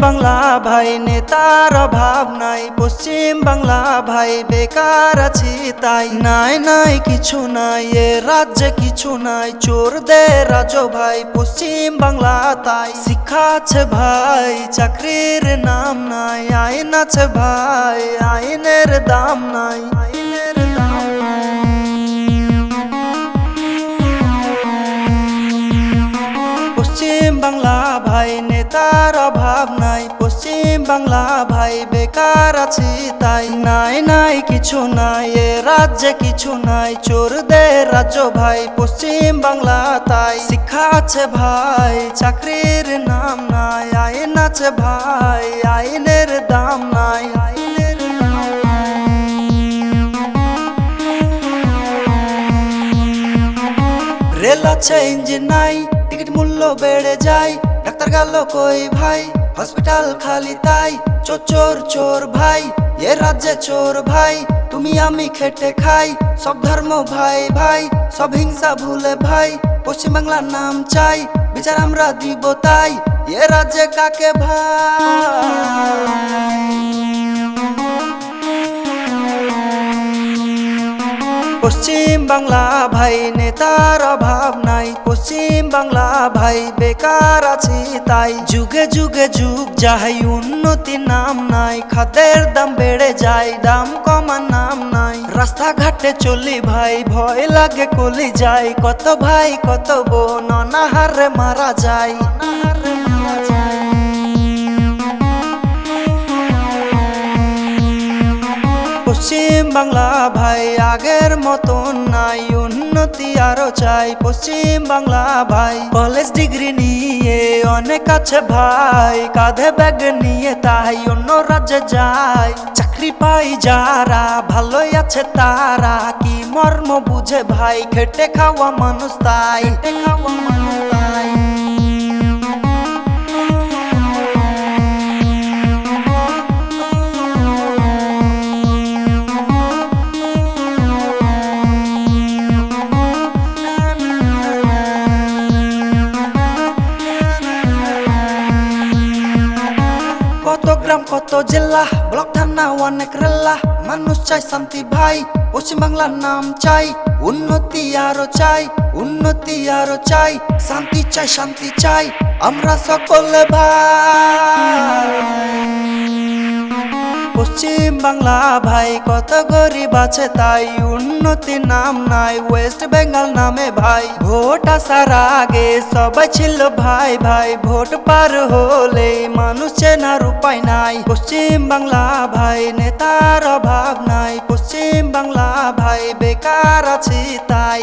বাংলা ভাই, নেতার অভাব নাই। পশ্চিম বাংলা ভাই, বেকার আছি তাই। নাই নাই, কিছু নাই, এ রাজ্যে কিছু নাই। চোর দে রাজ ভাই, পশ্চিম বাংলা তাই। শিক্ষা আছে ভাই, চাকরির নাম নাই। আইন আছে ভাই, আইনের দাম নাই। ভাই, নেতার অভাব নাই। পশ্চিম বাংলা ভাই, বেকার আছি তাই। নাই নাই, কিছু নাই, এ রাজ্যে কিছু নাই। চোরদের রাজ্য ভাই, পশ্চিম বাংলা তাই। শিক্ষা আছে ভাই, চাকরির নাম নাই, আইন আছে ভাই, আইনের দাম নাই। আইনের রেল আছে, ইঞ্জিন নাই, টিকিট মূল্য বেড়ে যায়। ডাক্তার গেল কই ভাই? হসপিটাল খালি তাই, চোর চোর চোর ভাই। এ রাজ্যে চোর ভাই, তুমি আমি খেটে খাই। সব ধর্ম ভাই ভাই, সব হিংসা ভুলে ভাই। পশ্চিম বাংলার নাম চাই, বিচার আমরা দিব তাই। এ রাজ্যে কাকে ভাই? পশ্চিম বাংলা ভাই, নেতার অভাব পশ্চিম বাংলা, ভাই, বেকার আছি তাই। যুগে যুগে যুগ যাহাই উন্নতি নাম নাই খাদের দাম বেড়ে যায়, দাম কমার নাম নাই। রাস্তাঘাটে চলি ভাই, ভয় লাগে কলি যায় কত ভাই, কত বোন, অনাহারে মারা যায়। পশ্চিম বাংলা ভাই, আগের মতন নাই, উন্নতি আরও চাই। পশ্চিম বাংলা ভাই কলেজ ডিগ্রি নিয়ে অনেক আছে ভাই, কাঁধে ব্যাগ নিয়ে তাই অন্য রাজ্যে যায় চাকরি পাই যারা, ভালোই আছে তারা, কি মর্ম বুঝে ভাই, খেটে খাওয়া মানুষ তাই। কত জেলা, ব্লক থানা অনেক রেলা। মানুষ চাই শান্তি ভাই, পশ্চিম বাংলার নাম চাই। উন্নতি আরও চাই, উন্নতি আরও চাই। শান্তি চাই শান্তি চাই। আমরা সকলে ভাই। পশ্চিম বাংলা, ভাই, কত গরিব আছে তাই উন্নতি নাম নাই। ওয়েস্ট বেঙ্গল নামে ভাই, ভোট আসার আগে সবাই ছিল ভাই ভাই, ভোট পার হলে মানুষ চেনার উপায় নাই। পশ্চিম বাংলা, ভাই, নেতার অভাব নাই। পশ্চিম বাংলা, ভাই, বেকার আছি তাই।